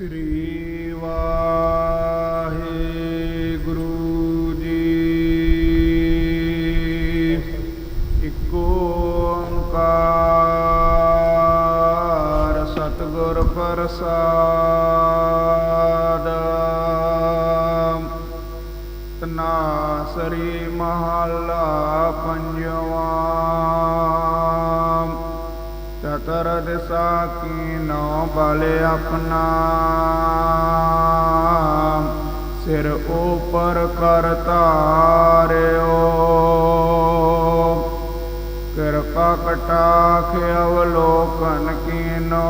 ਸ੍ਰੀ ਵਾਹਿਗੁਰੂ ਜੀ। ਇੱਕ ਓੰਕਾਰ ਸਤਿਗੁਰ ਪ੍ਰਸਾਦ। ਚਤਰ ਦਿਸਾ ਕੀਨੋ ਬਲ ਆਪਣਾ। ਸਿਰ ਉਪਰ ਕਰ ਧਾਰਿਓ। ਕਿਰਪਾ ਕਟਾਖ ਅਵਲੋਕਨ ਕੀਨੋ।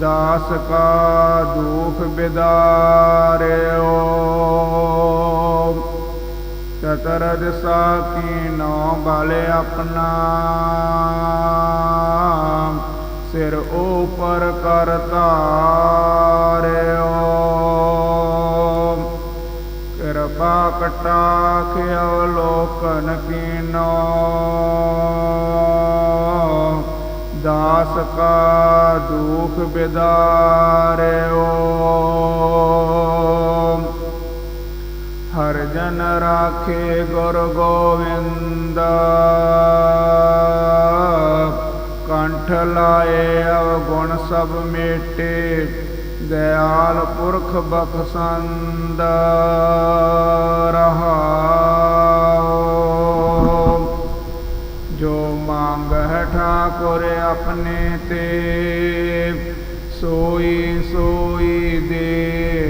ਦਾਸ ਕਾ ਦੁਖ ਬਿਦਾਰਿਓ। ਚਤਰ ਦਿਸਾ ਕੀਨੋ ਬਲ ਆਪਣਾ। ਸਿਰ ਉਪਰ ਕਰ ਧਾਰਿਓ। ਕਿਰਪਾ ਕਟਾਖ ਅਵਲੋਕਨ ਕੀਨੋ ਦਾਸ ਕਾ ਦੁਖ ਬਿਦਾਰਿਓ। ਰਾਖੇ ਗੁਰ ਗੋਵਿੰਦ। ਕੰਠ ਲਾਏ ਅਵਗੁਣ ਸਭ ਮੇਟੇ ਦਇਆਲ ਪੁਰਖ ਬਖਸੰਦ। ਰਹਾਉ। ਜੋ ਮੰਗ ਹੈ ਠਾਕੁਰ ਆਪਣੇ ਤੇ, ਸੋਈ ਸੋਈ ਦੇ